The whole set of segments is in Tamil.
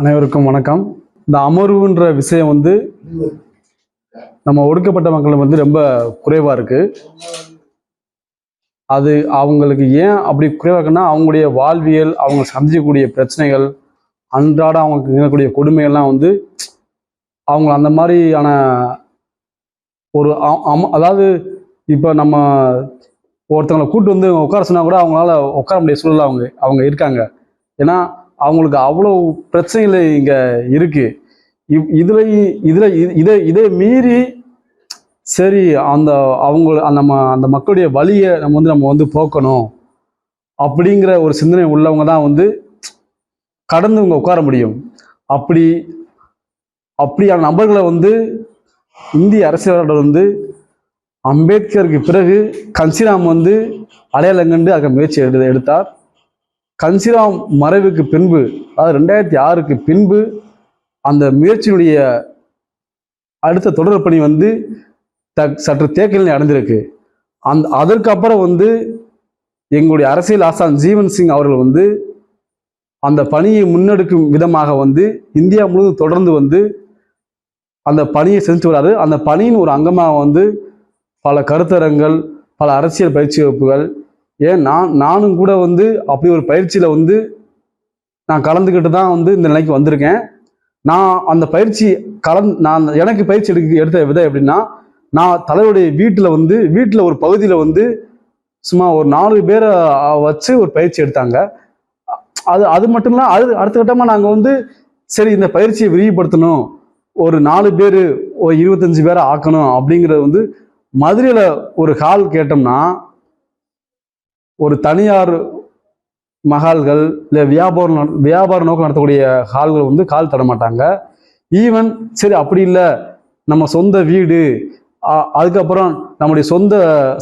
அனைவருக்கும் வணக்கம். இந்த அமர்வுன்ற விஷயம் வந்து நம்ம ஒடுக்கப்பட்ட மக்கள் வந்து ரொம்ப குறைவாக இருக்குது அது அவங்களுக்கு ஏன் அப்படி குறைவாக இருக்குன்னா அவங்களுடைய வாழ்வியல் அவங்க சந்திக்கக்கூடிய பிரச்சனைகள் அன்றாட அவங்களுக்கு இருக்கக்கூடிய கொடுமைகள்லாம் வந்து அவங்க அந்த மாதிரியான ஒரு அதாவது இப்போ நம்ம ஒருத்தவங்களை கூட்டு வந்து உட்கார சொன்னால் கூட அவங்களால உட்கார முடிய சூழல் அவங்க அவங்க இருக்காங்க. ஏன்னா அவங்களுக்கு அவ்வளோ பிரச்சனைகள் இங்கே இருக்குது இவ்- இதில் இதில் இதை இதை மீறி சரி அந்த அவங்க அந்த ம- அந்த மக்களுடைய வழியை நம்ம வந்து நம்ம வந்து போக்கணும். அப்படிங்கிற ஒரு சிந்தனை உள்ளவங்க தான் வந்து கடந்து இவங்க உட்கார முடியும். அப்படி அப்படியான நபர்களை வந்து இந்திய அரசியலாளர் வந்து அம்பேத்கருக்கு பிறகு கன்சிராம் வந்து அடையாளங்கண்டு அதுக்கு முயற்சி எடுத்தார். கன்சிராம் மறைவுக்கு பின்பு அதாவது ரெண்டாயிரத்தி ஆறுக்கு பின்பு அந்த முயற்சியினுடைய அடுத்த தொடர் பணி வந்து த சற்று தேக்கநிலை அடைந்திருக்கு. அந் அதற்கப்புறம் வந்து எங்களுடைய அரசியல் ஆசான் ஜீவன் சிங் அவர்கள் வந்து அந்த பணியை முன்னெடுக்கும் விதமாக வந்து இந்தியா முழுவதும் தொடர்ந்து வந்து அந்த பணியை செஞ்சு வராரு. அந்த பணியின் ஒரு அங்கமாக வந்து பல கருத்தரங்கள் பல அரசியல் பயிற்சி வகுப்புகள் ஏன் நான் நானும் கூட வந்து அப்படி ஒரு பயிற்சியில் வந்து நான் கலந்துக்கிட்டு தான் வந்து இந்த நிலைக்கு வந்திருக்கேன். நான் அந்த பயிற்சி கலந் நான் எனக்கு பயிற்சி எடுக்க எடுத்த விதம் எப்படின்னா நான் தலைவருடைய வீட்டில் வந்து வீட்டில் ஒரு பகுதியில் வந்து சும்மா ஒரு நாலு பேரை வச்சு ஒரு பயிற்சி எடுத்தாங்க. அது அது மட்டும் இல்லை அது அடுத்த கட்டமாக நாங்கள் வந்து சரி இந்த பயிற்சியை விரிவுபடுத்தணும். ஒரு நாலு பேர் ஒரு இருபத்தஞ்சு பேரை ஆக்கணும் அப்படிங்கிறது வந்து மதுரையில் ஒரு ஹால் கேட்டோம்னா ஒரு தனியார் மகால்கள் இல்லை வியாபாரம் வியாபார நோக்கம் நடத்தக்கூடிய ஹால்கள் வந்து கால் தரமாட்டாங்க ஈவன் சரி அப்படி இல்லை. நம்ம சொந்த வீடு அதுக்கப்புறம் நம்முடைய சொந்த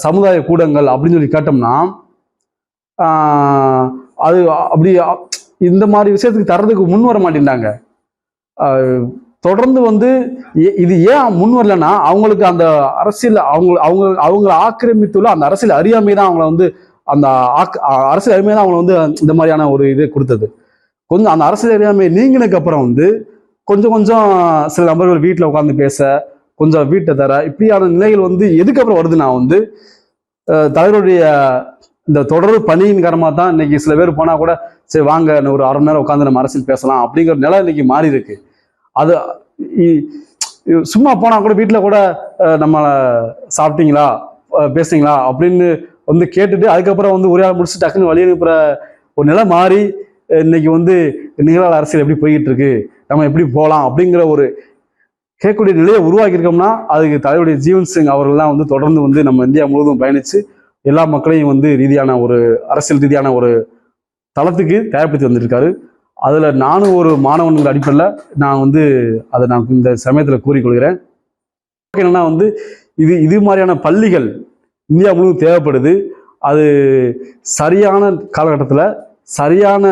சமுதாய கூடங்கள் அப்படின்னு சொல்லி கேட்டோம்னா அது அப்படி இந்த மாதிரி விஷயத்துக்கு தர்றதுக்கு முன் வர மாட்டேங்கிறாங்க தொடர்ந்து வந்து ஏ- இது ஏன் முன் வரலன்னா அவங்களுக்கு அந்த அரசியல் அவங்க அவங்க அவங்கள ஆக்கிரமித்துள்ள அந்த அரசியல் அறியாமை தான் அவங்கள வந்து அந்த ஆக்- அ- தான் அவங்கள வந்து இந்த மாதிரியான ஒரு இது கொடுத்தது. கொஞ்சம் அந்த அரசியல் அறியாமை நீங்கினதுக்கு அப்புறம் வந்து கொஞ்சம் கொஞ்சம் சில நபர்கள் வீட்டில் உட்காந்து பேச கொஞ்சம் வீட்டை தர இப்படியான நிலைகள் வந்து எதுக்கப்புறம் வருது வருதுன்னா வந்து தலைவருடைய இந்த தொடர் பணியின் காரணமாக தான் இன்னைக்கு சில பேர் போனால் கூட சரி வாங்க இன்னும் ஒரு அரை மணி நேரம் உட்காந்து நம்ம அரசியல் பேசலாம் அப்படிங்கிற நிலை இன்னைக்கு மாறி இருக்கு. அது இ- சும்மா போனால் கூட வீட்டில் கூட நம்ம சாப்பிட்டீங்களா பேசுனீங்களா அப்படின்னு வந்து கேட்டுட்டு அதுக்கப்புறம் வந்து ஒரே ஆள் முடிச்சு டக்குன்னு வழி அனுப்புகிற ஒரு நிலை மாறி இன்னைக்கு வந்து நிகழால் அரசியல் எப்படி போய்கிட்டு இருக்கு நம்ம எப்படி போகலாம் அப்படிங்கிற ஒரு கேட்கக்கூடிய நிலையை உருவாக்கியிருக்கோம்னா அதுக்கு தலைவருடைய ஜீவன் சிங் அவர்கள்லாம் வந்து தொடர்ந்து வந்து நம்ம இந்தியா முழுவதும் பயணித்து எல்லா மக்களையும் வந்து ரீதியான ஒரு அரசியல் ரீதியான ஒரு தளத்துக்கு தயார்படுத்தி வந்திருக்காரு. அதில் நானும் ஒரு மாணவன்கிற அடிப்படையில் நான் வந்து அதை நான் இந்த சமயத்தில் கூறிக்கொள்கிறேன். என்னன்னா வந்து இது இது மாதிரியான பள்ளிகள் இந்தியா முழுவதும் தேவைப்படுது. அது சரியான காலகட்டத்தில் சரியான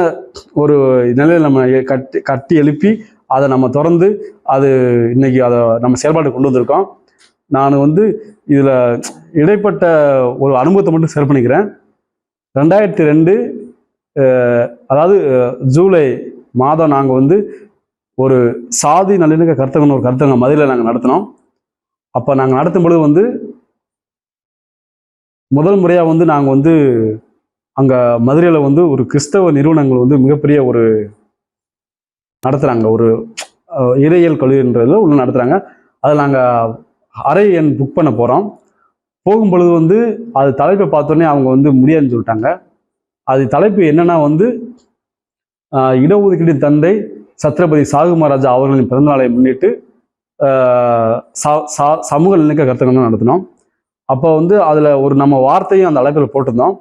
ஒரு நிலையில் நம்ம கட்டி கட்டி எழுப்பி அதை நம்ம திறந்து அது இன்னைக்கு அதை நம்ம செயல்பாட்டுக்கு கொண்டு வந்திருக்கோம். நான் வந்து இதில் இடைப்பட்ட ஒரு அனுபவத்தை மட்டும் ஷேர் பண்ணிக்கிறேன். ரெண்டாயிரத்தி ரெண்டு அதாவது ஜூலை மாதம் நாங்கள் வந்து ஒரு சாதி நல்லிணக்க கருத்தகம்னு ஒரு கருத்தங்க மதுரையில் நாங்கள் நடத்தினோம். அப்போ நாங்கள் நடத்தும் பொழுது வந்து முதல் முறையாக வந்து நாங்கள் வந்து அங்கே மதுரையில் வந்து ஒரு கிறிஸ்தவ நிறுவனங்கள் வந்து மிகப்பெரிய ஒரு நடத்துகிறாங்க ஒரு அஹ், இறையியல் கல்லூரின்றது உள்ள நடத்துகிறாங்க அதில் நாங்கள் அறை எண் புக் பண்ண போகிறோம் போகும்பொழுது வந்து அது தலைப்பை பார்த்தோன்னே அவங்க வந்து முடியாதுன்னு சொல்லிட்டாங்க. அது தலைப்பு என்னென்னா வந்து இடஒதுக்கீடு தந்தை சத்ரபதி சாகு மகாராஜா அவர்களின் பிறந்தநாளை முன்னிட்டு சா சா சமூக நிலைக்க கருத்தரங்கம் நடத்தினோம். அப்போ வந்து அதில் ஒரு நம்ம வார்த்தையும் அந்த அழைப்பில் போட்டிருந்தோம்.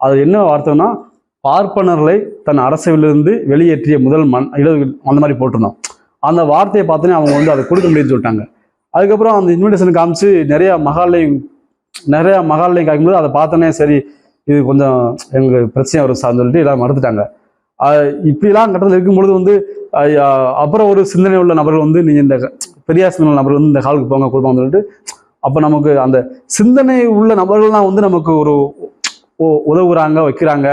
அது என்ன வார்த்தைன்னா பார்ப்பனர்களை தன் அரசவிலிருந்து வெளியேற்றிய முதல் மண் இடஒதுக்கீடு அந்த மாதிரி போட்டிருந்தோம். அந்த வார்த்தையை பார்த்தோன்னே அவங்க வந்து அதை கொடுக்க முடியும்னு சொல்லிட்டாங்க. அதுக்கப்புறம் அந்த இன்விடேஷன் காமிச்சு நிறையா மகாலையும் நிறையா மகாலையும் காய்க்கும்போது அதை பார்த்தோன்னே சரி இது கொஞ்சம் எங்களுக்கு பிரச்சனை வரும் சார்னு சொல்லிட்டு எல்லாம் மறுத்துட்டாங்க இப்படிலாம் கட்டத்தில் இருக்கும்பொழுது வந்து அப்புறம் ஒரு சிந்தனை உள்ள நபர்கள் வந்து நீங்கள் இந்த பெரியார் சிந்தனை நபர் நபர்கள் வந்து இந்த ஹாலுக்கு போங்க கொடுப்பாங்கன்னு சொல்லிட்டு அப்போ நமக்கு அந்த சிந்தனை உள்ள நபர்கள்லாம் வந்து நமக்கு ஒரு உதவுறாங்க வைக்கிறாங்க.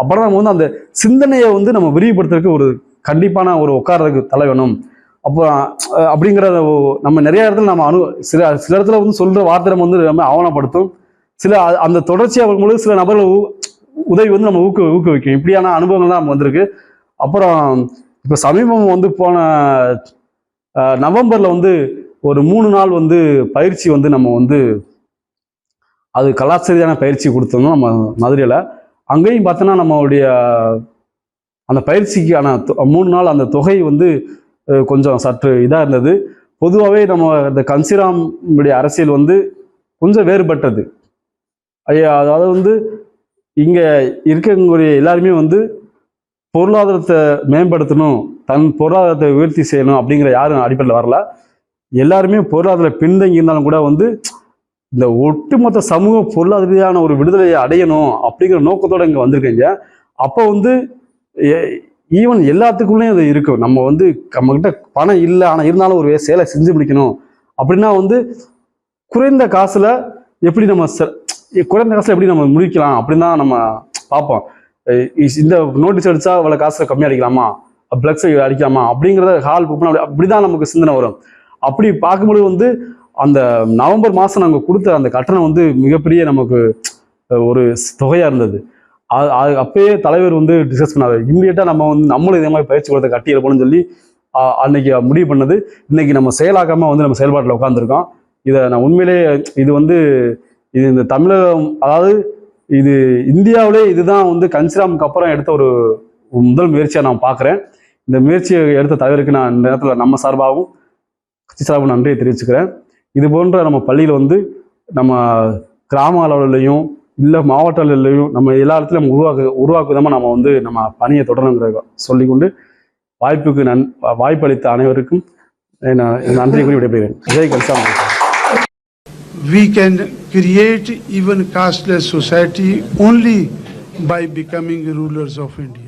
அப்புறம் நம்ம வந்து அந்த சிந்தனையை வந்து நம்ம விரிவுபடுத்துறதுக்கு ஒரு கண்டிப்பான ஒரு உட்கார்றதுக்கு தலை வேணும். அப்போ அப்படிங்கிற நம்ம நிறைய இடத்துல நம்ம அனு சில சில இடத்துல வந்து சொல்கிற வார்த்தை நம்ம வந்து நம்ம ஆவணப்படுத்தும் சில அந்த தொடர்ச்சியாக வரும்பொழுது சில நபர்கள் உதவி வந்து நம்ம ஊக்க ஊக்குவிக்கும். இப்படியான அனுபவங்கள் தான் நம்ம வந்திருக்கு. அப்புறம் இப்போ சமீபம் வந்து போன நவம்பரில் வந்து ஒரு மூணு நாள் வந்து பயிற்சி வந்து நம்ம வந்து அது கலாச்சாரியான பயிற்சி கொடுத்தோம்னா நம்ம மதுரையில். அங்கேயும் பார்த்தோன்னா நம்மளுடைய அந்த பயிற்சிக்கான தொ- மூணு நாள் அந்த தொகை வந்து கொஞ்சம் சற்று இதாக இருந்தது. பொதுவாகவே நம்ம இந்த கன்சிராமுடைய அரசியல் வந்து கொஞ்சம் வேறுபட்டது. ஐயா அதாவது வந்து இங்கே இருக்கக்கூடிய எல்லாருமே வந்து பொருளாதாரத்தை மேம்படுத்தணும் தன் பொருளாதாரத்தை உயர்த்தி செய்யணும் அப்படிங்கிற யாரும் அடிப்படையில் வரல. எல்லாருமே பொருளாதார பின்தங்கி இருந்தாலும் கூட வந்து இந்த ஒட்டுமொத்த சமூக பொருளாதார ரீதியான ஒரு விடுதலையை அடையணும் அப்படிங்கிற நோக்கத்தோட இங்கே வந்திருக்கீங்க. அப்போ வந்து ஈவன் எல்லாத்துக்குள்ளேயும் அது இருக்கும் நம்ம வந்து நம்மக்கிட்ட பணம் இல்லை ஆனால் இருந்தாலும் ஒரு சேலை செஞ்சு முடிக்கணும். அப்படின்னா வந்து குறைந்த காசில் எப்படி நம்ம குறைந்த காசில் எப்படி நம்ம முடிக்கலாம் அப்படின்னு தான் நம்ம பார்ப்போம். இந்த நோட்டீஸ் அடித்தா இவ்வளோ காசில் கம்மியாக அடிக்கலாமா? ப்ளக்ஸை அடிக்கலாமா? அப்படிங்கிறத ஹால் புக் பண்ண அப்படி தான் நமக்கு சிந்தனை வரும். அப்படி பார்க்கும்போது வந்து அந்த நவம்பர் மாதம் நாங்கள் கொடுத்த அந்த கட்டணம் வந்து மிகப்பெரிய நமக்கு ஒரு தொகையாக இருந்தது. அது அது அப்பயே தலைவர் வந்து டிஸ்கஸ் பண்ணாரு. இம்மிடியட்டாக நம்ம வந்து நம்மளும் இதே மாதிரி பயிற்சி கொடுத்த கட்டி எழுப்பணும்னு சொல்லி அன்னைக்கு முடிவு பண்ணது. இன்னைக்கு நம்ம செயலாக்காமல் வந்து நம்ம செயல்பாட்டில் உட்காந்துருக்கோம் இதை நான் உண்மையிலே இது வந்து இது இந்த தமிழகம் அதாவது இது இந்தியாவிலே இதுதான் வந்து கன்சிராமுக்கு அப்புறம் எடுத்த ஒரு முதல் முயற்சியாக நான் பார்க்குறேன். இந்த முயற்சியை எடுத்த தலைவருக்கு நான் இந்த நேரத்தில் நம்ம சார்பாகவும் கட்சி நன்றியை தெரிவிச்சுக்கிறேன். இது போன்ற நம்ம பள்ளியில் வந்து நம்ம கிராம அளவுலையும் இல்லை மாவட்ட அளவுலையும் நம்ம எல்லா இடத்துலையும் நம்ம உருவாக்கு உருவாக்கு விதமாக நம்ம வந்து நம்ம பணியை தொடரணுங்கிறத சொல்லிக்கொண்டு வாய்ப்புக்கு நன் வாய்ப்பளித்த அனைவருக்கும் நன்றியை நன்றி கூறி விடைபெறுகிறேன். Jai கல்சாமி we can create even casteless society only by becoming rulers of India.